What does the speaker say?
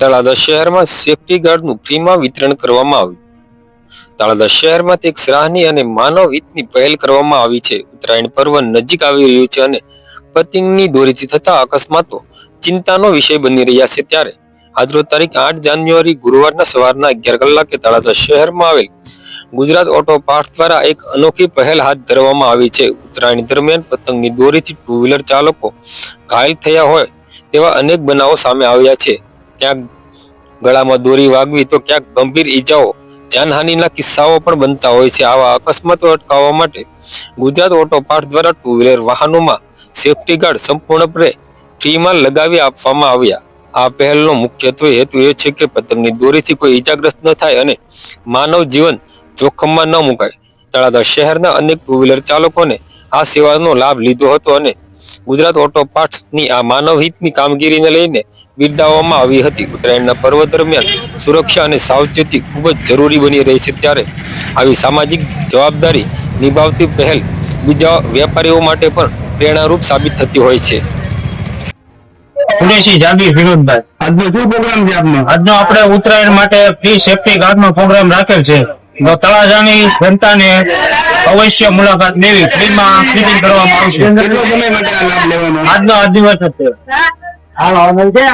તળાજા શહેરમાં સેફટી ગાર્ડનું ફ્રીમાં વિતરણ કરવામાં આવ્યું. તળાજા શહેરમાં એક સરાહની અને માનવ હિતની પહેલ કરવામાં આવી છે. ઉત્તરાયણ પર્વ નજીક આવી રહ્યું છે અને પતંગની દોરીથી થતા અકસ્માતો ચિંતાનો વિષય બની રહ્યા છે ત્યારે આજરોજ તારીખ આઠ જાન્યુઆરી ગુરુવારના સવારના અગિયાર કલાકે તળાજા શહેરમાં આવેલ ગુજરાત ઓટો પાર્ટ દ્વારા એક અનોખી પહેલ હાથ ધરવામાં આવી છે. ઉત્તરાયણ દરમિયાન પતંગની દોરીથી ટુ વ્હીલર ચાલકો ઘાયલ થયા હોય તેવા અનેક બનાવો સામે આવ્યા છે. ક્યાંક ગળામાં દોરી વાગવી તો ક્યાંક ગંભીર ઈજાઓ, જાનહાનિના કિસ્સાઓ પણ બનતા હોય છે. આવા અકસ્માતો અટકાવવા માટે ગુજરાત ઓટો પાર્ટ દ્વારા ટુ વ્હીલર વાહનોમાં સેફટી ગાર્ડ સંપૂર્ણપણે ફ્રીમાં લગાવી આપવામાં આવ્યા. આ પહેલનો મુખ્યત્વે હેતુ એ છે કે પતંગની દોરીથી કોઈ ઈજાગ્રસ્ત ન થાય અને માનવ જીવન જોખમમાં ન મુકાય. તળાજા શહેરના અનેક ટુ વ્હીલર ચાલકોને આ સેવાનો લાભ લીધો હતો અને ગુજરાત ઓટો પાર્ટ્સની આ માનવ હિતની કામગીરીને લઈને બિરદાવવામાં આવી હતી. ઉત્તરાયણના પર્વ દરમિયાન સુરક્ષા અને સાવચેતી ખૂબ જ જરૂરી બની રહી છે ત્યારે આવી સામાજિક જવાબદારી નિભાવતી પહેલ બીજા વેપારીઓ માટે પણ પ્રેરણારૂપ સાબિત થતી હોય છે. કુરેશી જાગીર વિનોદભાઈ. આજનો શું પ્રોગ્રામ છે આપનો? આજનો આપણે ઉત્તરાયણ માટે ફ્રી સેફટી ગાર્ડનો પ્રોગ્રામ રાખેલ છે. તો તળાજાની જનતાને અવશ્ય મુલાકાત લેવી. ફ્રીમાં ફિટિંગ કરવામાં આવશે. કેટલો સમય માટે આ લાભ લેવાનો. આજનો આ દિવસ છે હાલો છે